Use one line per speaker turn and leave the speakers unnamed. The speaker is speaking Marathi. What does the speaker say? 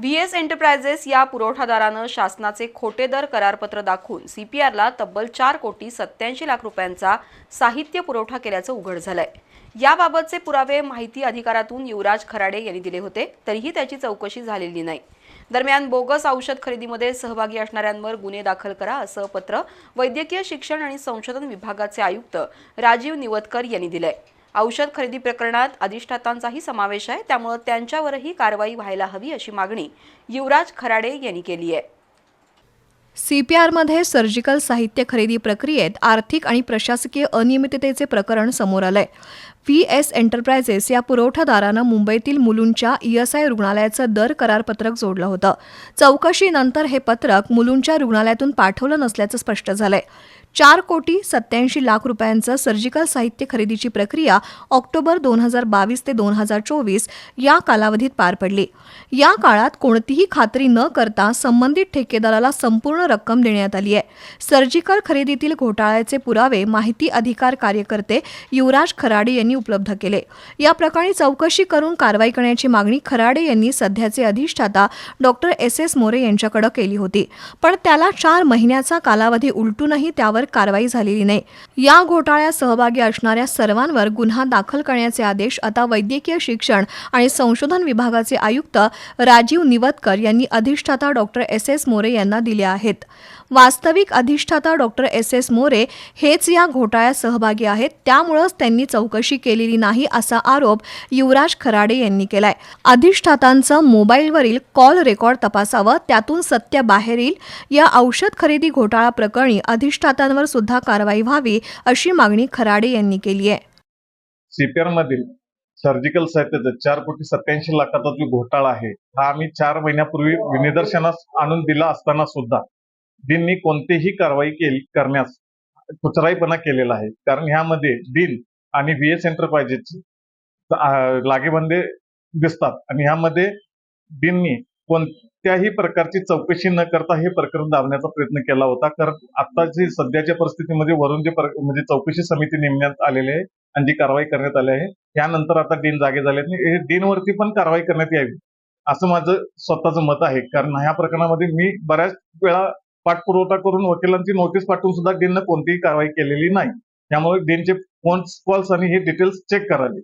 व्ही एस एंटरप्रायझेस या पुरवठादारानं शासनाचे खोटे दर करारपत्र दाखवून सीपीआरला तब्बल चार कोटी सत्याऐंशी लाख रुपयांचा साहित्य पुरवठा केल्याचं उघड झालंय. याबाबतचे पुरावे माहिती अधिकारातून युवराज खराडे यांनी दिले होते तरीही त्याची चौकशी झालेली नाही. दरम्यान बोगस औषध खरेदीमध्ये सहभागी असणाऱ्यांवर गुन्हे दाखल करा असं पत्र वैद्यकीय शिक्षण आणि संशोधन विभागाचे आयुक्त राजीव निवतकर यांनी दिलंय. औषध खरेदी प्रकरणात अधिष्ठातांचाही समावेश आहे त्यामुळे त्यांच्यावरही कारवाई व्हायला हवी अशी मागणी युवराज खराडे यांनी केली आहे.
सीपीआरमध्ये सर्जिकल साहित्य खरेदी प्रक्रियेत आर्थिक आणि प्रशासकीय अनियमिततेचे प्रकरण समोर आलंय. व्ही एस एंटरप्राइजेस या पुरवठादारानं मुंबईतील मुलूंच्या ईएसआय रुग्णालयाचं दर करारपत्रक जोडलं होतं. चौकशीनंतर हे पत्रक मुलूंच्या रुग्णालयातून पाठवलं नसल्याचं स्पष्ट झालंय. चार कोटी सत्याऐंशी लाख रुपयांचं सर्जिकल साहित्य खरेदीची प्रक्रिया ऑक्टोबर दोन हजार बावीस ते दोन हजार चोवीस या कालावधीत पार पडली. या काळात कोणतीही खात्री न करता संबंधित ठेकेदाराला संपूर्ण रक्कम देण्यात आली आहे. सर्जिकल खरेदीतील घोटाळ्याचे पुरावे माहिती अधिकार कार्यकर्ते युवराज खराडे यांनी उपलब्ध केले. या प्रकरणी चौकशी करून कारवाई करण्याची मागणी खराडे यांनी सध्याचे अधिष्ठाता डॉक्टर एस. एस. मोरे यांच्याकडे केली होती. पण त्याला चार महिन्याचा कालावधी उलटूनही त्यावर कारवाई झालेली नाही. या घोटाळ्यात सहभागी असणाऱ्या सर्वांवर गुन्हा दाखल करण्याचे आदेश आता वैद्यकीय शिक्षण आणि संशोधन विभागाचे आयुक्त राजीव निवतकर यांनी अधिष्ठाता डॉक्टर एस. एस. मोरे यांना दिले आहेत. वास्तविक अधिष्ठाता डॉक्टर एस. एस. मोरे हेच या घोटाळ्यात सहभागी आहेत. त्यामुळंच त्यांनी चौकशी केलेली नाही असा आरोप युवराज खराडे यांनी केलाय. अधिष्ठातांचं मोबाईलवरील कॉल रेकॉर्ड तपासावं त्यातून सत्य बाहेर येईल. या औषध खरेदी घोटाळा प्रकरणी अधिष्ठातांवर सुद्धा कारवाई व्हावी अशी मागणी खराडे यांनी केली आहे.
सीपीआर मधील सर्जिकल साहित्याचा चार कोटी सत्याऐंशी लाखाचा जो घोटाळा आहे हा आम्ही चार महिन्यापूर्वी निदर्शनास आणून दिला असताना सुद्धा. दिननी कोणतीही कारवाई केली करण्यास कुचराईपणा केलेला आहे. कारण ह्यामध्ये दिन आणि व्ही एस एंटरप्राइजेसचे लागेबंदे दिसतात. आणि ह्यामध्ये दिननी कोणत्याही प्रकारची चौकशी न करता हे प्रकरण दाबण्याचा प्रयत्न केला होता. कारण आताची सध्याच्या परिस्थितीमध्ये वरून जे म्हणजे चौकशी समिती नेमण्यात आलेली आहे आणि जी कारवाई करण्यात आली आहे त्यानंतर आता डीन जागे झाले हे डीनवरती पण कारवाई करण्यात यावी असं माझं स्वतःचं मत आहे. कारण ह्या प्रकरणामध्ये मी बऱ्याच वेळा पाठपुरवठा करून वकिलांची नोटीस पाठवून सुद्धा डीननं कोणतीही कारवाई केलेली नाही. त्यामुळे डीनचे फोन कॉल्स आणि हे डिटेल्स चेक करावे.